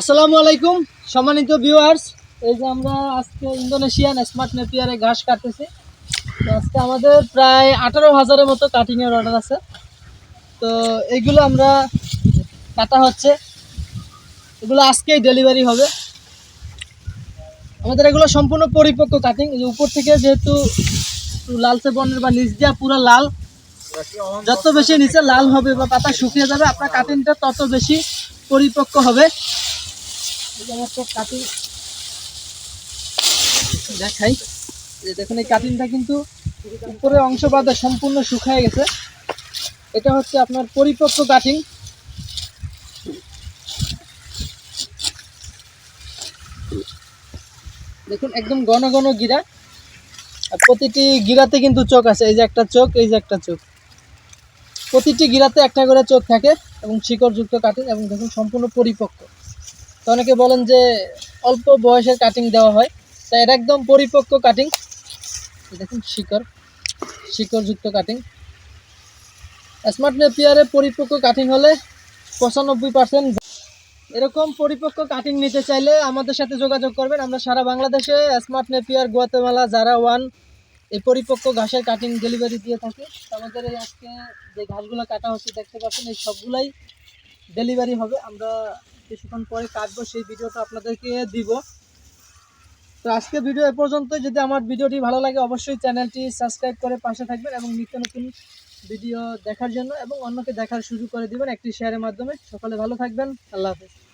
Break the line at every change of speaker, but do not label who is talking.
আসসালামু আলাইকুম, সম্মানিত ভিউয়ার্স এই যে আমরা আজকে ইন্দোনেশিয়ান স্মার্ট নেপিয়ারে ঘাস কাটতেছি। তো আজকে আমাদের প্রায় আঠারো হাজারের মতো কাটিংয়ের অর্ডার আছে। তো এইগুলো আমরা কাটা হচ্ছে। এগুলো আজকেই ডেলিভারি হবে। আমাদের এগুলো সম্পূর্ণ পরিপক্ক কাটিং যে উপর থেকে যেহেতু লালচে বর্ণের বা নিচ দিয়া পুরো লাল। যত বেশি নিচে লাল হবে বা পাতা শুকিয়ে যাবে, আপনার কাটিংটা তত বেশি পরিপক্ক হবে। দেখুন, এই কাটিংটা কিন্তু উপরের অংশ বাদে সম্পূর্ণ শুকিয়ে গেছে। এটা হচ্ছে আপনার পরিপক্ক কাটিং। দেখুন, একদম ঘন ঘন গিরা। আর প্রতিটি গিরাতে কিন্তু চোখ আছে। এই যে একটা চোখ, এই যে একটা চোখ। প্রতিটি গিরাতে একটা করে চোখ থাকে এবং শিকড়যুক্ত কাটিং এবং দেখুন, সম্পূর্ণ পরিপক্ক। তো অনেকে বলেন যে অল্প বয়সের কাটিং দেওয়া হয় তাই এটা একদম পরিপক্ক কাটিং দেখুন শিকড়, শিকড়যুক্ত কাটিং স্মার্ট নেপিয়ারে পরিপক্ক কাটিং হলে পঁচানব্বই পার্সেন্ট এরকম পরিপক্ক কাটিং নিতে চাইলে আমাদের সাথে যোগাযোগ করবেন। আমরা সারা বাংলাদেশে স্মার্ট নেপিয়ার গুয়াতেমালা জারা ওয়ান এই পরিপক্ক ঘাসের কাটিং ডেলিভারি দিয়ে থাকি। আমাদের এই আজকে যে ঘাসগুলো কাটা হচ্ছে, দেখতে পাচ্ছেন, এই সবগুলাই ডেলিভারি হবে। আমরা কিছুক্ষণ পরে কাটবো, সেই ভিডিওটা আপনাদেরকে দিব। তো আজকে ভিডিও এ পর্যন্ত যদি আমার ভিডিওটি ভালো লাগে, অবশ্যই চ্যানেলটি সাবস্ক্রাইব করে পাশে থাকবেন এবং নিত্য নতুন ভিডিও দেখার জন্য এবং অন্যকে দেখার সুযোগ করে দিবেন একটি শেয়ারের মাধ্যমে। সকলে ভালো থাকবেন। আল্লাহ হাফেজ।